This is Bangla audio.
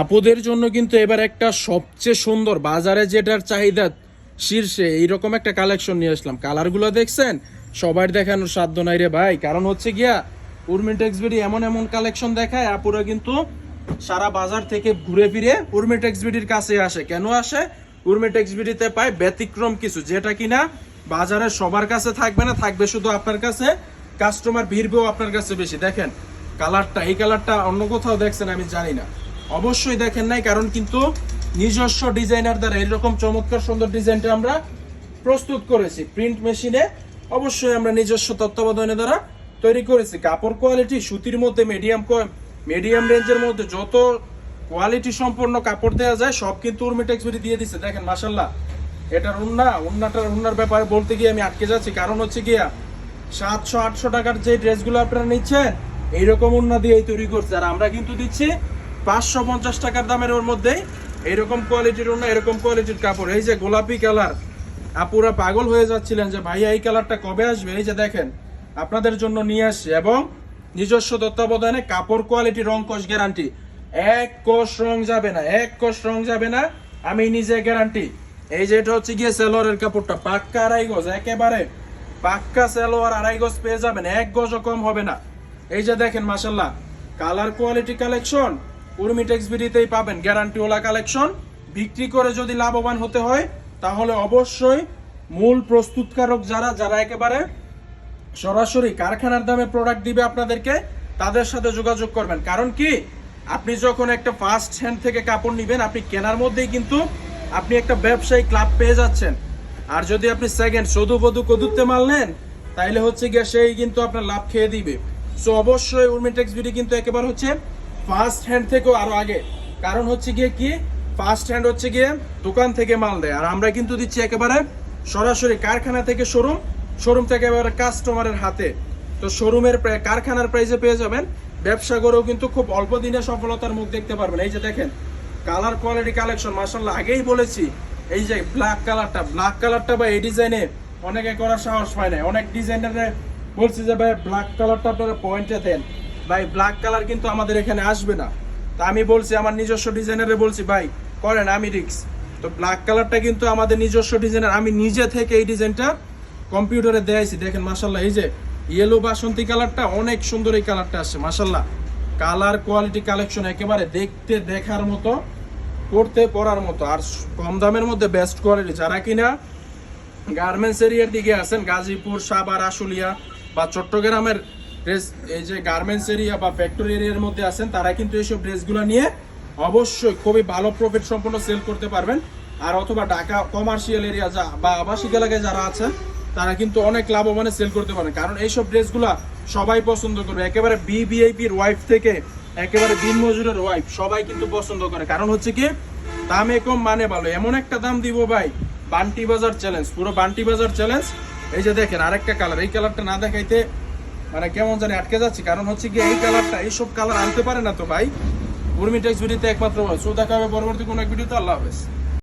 আপুদের জন্য কিন্তু এবার একটা সবচেয়ে সুন্দর বাজারে যেটার চাহিদা শীর্ষে এইরকম একটা কালেকশন নিয়ে আসলাম। কালারগুলো দেখছেন? সবার দেখানোর সাধ্য নাই রে ভাই। কারণ হচ্ছে গিয়া, উর্মি টেক্সবিডি এমন এমন কালেকশন দেখায়, আপুরা কিন্তু সারা বাজার থেকে ঘুরে ফিরে উর্মি টেক্সবিডির কাছে আসে। কেন আসে? উর্মি টেক্সবিডিতে পায় ব্যতিক্রম কিছু, যেটা কিনা বাজারে সবার কাছে থাকবে না, থাকবে শুধু আপনার কাছে। কাস্টমার ভিড়বেও আপনার কাছে বেশি। দেখেন কালারটা, এই কালারটা অন্য কোথাও দেখছেন আমি জানি না। অবশ্যই দেখেন নাই, কারণ কিন্তু নিজস্ব ডিজাইনার দ্বারা এরকম চমৎকার সুন্দর ডিজাইনটা আমরা প্রস্তুত করেছি। প্রিন্ট মেশিনে অবশ্যই আমরা নিজস্ব তত্ত্বাবধানের দ্বারা তৈরি করেছি। কাপড় কোয়ালিটি, সুতির মধ্যে মিডিয়াম মিডিয়াম রেঞ্জের মধ্যে যত কোয়ালিটি সম্পন্ন কাপড় দেওয়া যায়, সব কিন্তু উর্মিটেক্স দিয়ে দিচ্ছে দেখেন মাসাল্লাহ এটার উন্না, উন্নাটার উন্নার ব্যাপারে বলতে গিয়ে আমি আটকে যাচ্ছি। কারণ হচ্ছে গিয়া সাতশো, আটশো টাকার যে ড্রেসগুলো আপনারা নিচ্ছেন এইরকম উন্না দিয়েই তৈরি করছে। আর আমরা কিন্তু দিচ্ছি পাঁচশো পঞ্চাশ টাকার দামের ওর মধ্যেই এইরকম কোয়ালিটির উন্না, এরকম কোয়ালিটির কাপড়। এই যে গোলাপি কালার আপুরা পাগল হয়ে যাচ্ছিলেন যে, ভাইয়া, এই কালারটা কবে আসবে? এই যে দেখেন, আপনাদের জন্য নিয়ে আসছি। এবং নিজস্ব তত্ত্বাবধানে কাপড় কোয়ালিটি রং কস গ্যারান্টি এক কোষ রং যাবে না, এক কোষ রং যাবে না, আমি নিজে গ্যারান্টি এই যে এটা হচ্ছে গিয়ে সেলোয়ারের কাপড়টা, পাক্কা আড়াই গজ, একেবারে পাক্কা সেলোয়ার আড়াই গজ পেয়ে যাবেন, এক গজও কম হবে না। এই যে দেখেন মাসাল্লাহ কালার কোয়ালিটি কালেকশন উর্মিটেক্স বিডিতেই পাবেন গ্যারান্টিওয়ালা কালেকশন বিক্রি করে যদি লাভবান হতে হয়, তাহলে অবশ্যই মূল প্রস্তুতকারক যারা যারা একেবারে সরাসরি কারখানার দামে প্রোডাক্ট দিবে আপনাদেরকে, তাদের সাথে যোগাযোগ করবেন। কারণ কি? আপনি যখন একটা ফার্স্ট হ্যান্ড থেকে কাপড় নিবেন, আপনি কেনার মধ্যেই কিন্তু আপনি একটা ব্যবসায়ী ক্লাব পেয়ে যাচ্ছেন। আর যদি আপনি সেকেন্ড সদু বধু কদুত্তে মাল নেন, তাইলে হচ্ছে গিয়ে সেই কিন্তু আপনার লাভ খেয়ে দিবে। সো অবশ্যই উর্মিটেক্স বিডি কিন্তু একেবারে হচ্ছে ফার্স্ট হ্যান্ড থেকেও আরও আগে। কারণ হচ্ছে গিয়ে কি? ফার্স্ট হ্যান্ড হচ্ছে গিয়ে দোকান থেকে মাল দেয়। আর আমরা কিন্তু দিচ্ছি একেবারে সরাসরি কারখানা থেকে শোরুম শোরুম থেকে একেবারে কাস্টমারের হাতে। তো শোরুমের কারখানার প্রাইসে পেয়ে যাবেন। ব্যবসা করেও কিন্তু খুব অল্প দিনে সফলতার মুখ দেখতে পারবেন। এই যে দেখেন কালার কোয়ালিটি কালেকশন মার্শাল্লাহ আগেই বলেছি। এই যে ব্ল্যাক কালারটা ব্ল্যাক কালারটা বা এই ডিজাইনে অনেকে করার সাহস পায় না অনেক ডিজাইনারে বলছি যে ভাই ব্ল্যাক কালারটা আপনারা পয়েন্টে দেন। ভাই ব্ল্যাক কালার কিন্তু আমাদের এখানে আসবে না। তা আমি বলছি, আমার নিজস্ব ডিজাইনারে বলছি, ভাই, করেন, আমি রিক্স তো ব্ল্যাক কালারটা কিন্তু আমাদের নিজস্ব ডিজাইনার। আমি নিজে থেকে এই ডিজাইনটা কম্পিউটারে দেয়াইছি। দেখেন মাসাল্লাহ এই যে ইয়েলো বাসন্তী কালারটা অনেক সুন্দর এই কালারটা আসছে মাসাল্লাহ কালার কোয়ালিটি কালেকশন একেবারে দেখতে, দেখার মতো পড়তে পড়ার মতো। আর কম দামের মধ্যে বেস্ট কোয়ালিটি যারা কিনা গার্মেন্টস এরিয়ার দিকে আছেন, গাজীপুর সাবার আশুলিয়া বা চট্টগ্রামের ড্রেস এই যে গার্মেন্টস এরিয়া বা ফ্যাক্টরি এরিয়ার মধ্যে আছেন, তারা কিন্তু এইসব ড্রেসগুলো নিয়ে অবশ্যই খুবই ভালো প্রফিট সম্পন্ন সেল করতে পারবেন। আর অথবা ঢাকা কমার্শিয়াল এরিয়া যা বা আবাসিক এলাকায় যারা আছে তারা কিন্তু অনেক লাভবানে সেল করতে পারেন। কারণ এইসব ড্রেসগুলো সবাই পছন্দ করবে। একেবারে বিবিআইপির ওয়াইফ থেকে একেবারে দিন মজুরের ওয়াইফ সবাই কিন্তু পছন্দ করে। কারণ হচ্ছে কি, দামে কম মানে ভালো। এমন একটা দাম দিব ভাই বান্টি বাজার চ্যালেঞ্জ পুরো বান্টি বাজার চ্যালেঞ্জ এই যে দেখেন, আরেকটা কালার এই কালারটা না দেখাইতে মানে কেমন জানি আটকে যাচ্ছে। কারণ হচ্ছে কি এই কালারটা এইসব কালার আনতে পারে না তো ভাই। উর্মি টেক্স ভিডিওতে একমাত্র সো দেখা হবে পরবর্তী কোনো এক ভিডিওতে আল্লাহ হাফেজ।